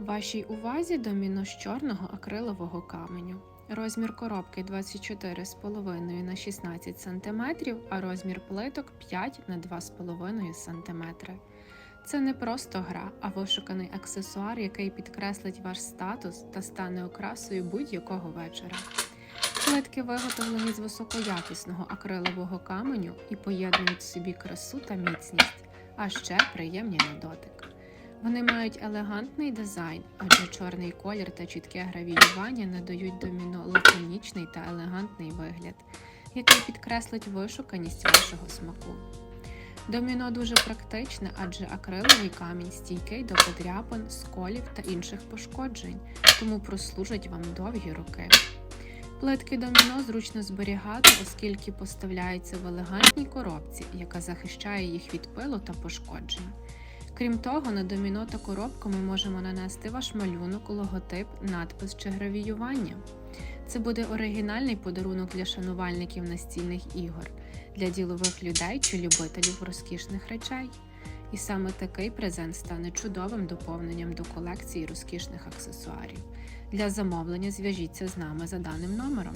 Вашій увазі доміно з чорного акрилового каменю. Розмір коробки 24,5 на 16 см, а розмір плиток 5 на 2,5 см. Це не просто гра, а вишуканий аксесуар, який підкреслить ваш статус та стане окрасою будь-якого вечора. Плитки виготовлені з високоякісного акрилового каменю і поєднують в собі красу та міцність, а ще приємні на дотик. Вони мають елегантний дизайн, адже чорний колір та чітке гравіювання надають доміно лаконічний та елегантний вигляд, який підкреслить вишуканість вашого смаку. Доміно дуже практичне, адже акриловий камінь стійкий до подряпин, сколів та інших пошкоджень, тому прослужить вам довгі роки. Плитки доміно зручно зберігати, оскільки поставляються в елегантній коробці, яка захищає їх від пилу та пошкоджень. Крім того, на доміно та коробку ми можемо нанести ваш малюнок, логотип, надпис чи гравіювання. Це буде оригінальний подарунок для шанувальників настільних ігор, для ділових людей чи любителів розкішних речей. І саме такий презент стане чудовим доповненням до колекції розкішних аксесуарів. Для замовлення зв'яжіться з нами за даним номером.